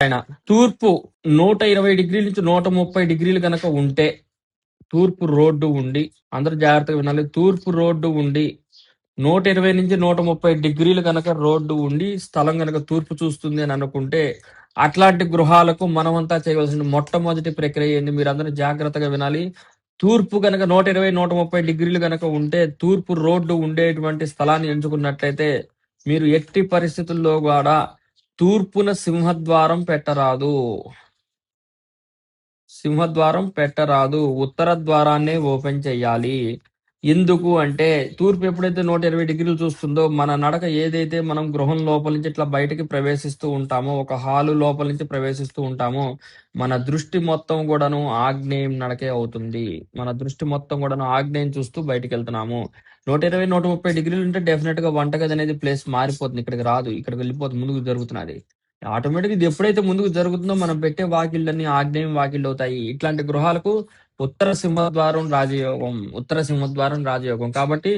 ఆయన తూర్పు నూట ఇరవై డిగ్రీల నుంచి నూట ముప్పై డిగ్రీలు కనుక ఉంటే తూర్పు రోడ్డు ఉండి అందరూ జాగ్రత్తగా వినాలి తూర్పు రోడ్డు ఉండి నూట ఇరవై నుంచి నూట ముప్పై డిగ్రీలు కనుక రోడ్డు ఉండి స్థలం కనుక తూర్పు చూస్తుంది అని అనుకుంటే అట్లాంటి గృహాలకు మనమంతా చేయవలసిన మొట్టమొదటి ప్రక్రియ ఏంది? మీరు అందరూ జాగ్రత్తగా వినాలి. తూర్పు కనుక నూట ఇరవై నూట ముప్పై డిగ్రీలు కనుక ఉంటే తూర్పు రోడ్డు ఉండేటువంటి స్థలాన్ని ఎంచుకున్నట్లయితే మీరు ఎట్టి పరిస్థితుల్లో కూడా తూర్పున సింహద్వారం పెట్టరాదు. సింహద్వారం పెట్టరాదు. ఉత్తర ద్వారాన్నే ఓపెన్ చేయాలి ఎందుకు అంటే తూర్పు ఎప్పుడైతే నూట ఇరవై డిగ్రీలు చూస్తుందో మన నడక ఏదైతే మనం గృహం లోపల నుంచి ఇట్లా బయటకి ప్రవేశిస్తూ ఉంటామో ఒక హాలు లోపల నుంచి ప్రవేశిస్తూ ఉంటామో మన దృష్టి మొత్తం కూడాను ఆగ్నేయం నడకే అవుతుంది. మన దృష్టి మొత్తం కూడాను ఆగ్నేయం చూస్తూ బయటకు వెళ్తున్నాము నూట ఇరవై నూట ముప్పై డిగ్రీలు ఉంటే డెఫినెట్గా వంటగది అనేది ప్లేస్ మారిపోతుంది. ఇక్కడికి రాదు. ఇక్కడికి వెళ్ళిపోతుంది ముందుకు జరుగుతున్నది. ఆటోమేటిక్ ఇది ఎప్పుడైతే ముందుకు జరుగుతుందో మనం పెట్టే వాకిళ్ళన్ని ఆగ్నేయం వాకిళ్ళు అవుతాయి. ఇట్లాంటి గృహాలకు ఉత్తర సింహద్వారం రాజయోగం ఉత్తర సింహద్వారం రాజయోగం. కాబట్టి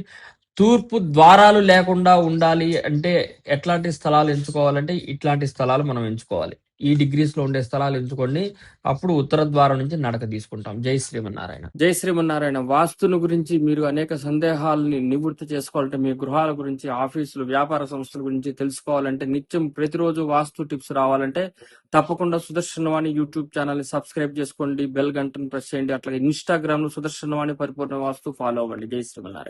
తూర్పు ద్వారాలు లేకుండా ఉండాలి అంటే ఎట్లాంటి స్థలాలు ఎంచుకోవాలంటే ఇట్లాంటి స్థలాలు మనం ఎంచుకోవాలి. ఈ డిగ్రీస్లో ఉండే స్థలాలు ఎంచుకోండి అప్పుడు ఉత్తర ద్వారం నుంచి నడక తీసుకుంటాం. జై శ్రీమన్నారాయణ. జై శ్రీమన్నారాయణ. వాస్తును గురించి మీరు అనేక సందేహాలని నివృత్తి చేసుకోవాలంటే మీ గృహాల గురించి ఆఫీసులు వ్యాపార సంస్థల గురించి తెలుసుకోవాలంటే నిత్యం ప్రతిరోజు వాస్తు టిప్స్ రావాలంటే తప్పకుండా సుదర్శనవాణి యూట్యూబ్ ఛానల్ని సబ్స్క్రైబ్ చేసుకోండి. బెల్ గంటను ప్రెస్ చేయండి. అట్లాగే ఇన్స్టాగ్రామ్లో సుదర్శనవాణి పరిపూర్ణ వాస్తు ఫాలో అవ్వండి. జై శ్రీమన్నారాయణ.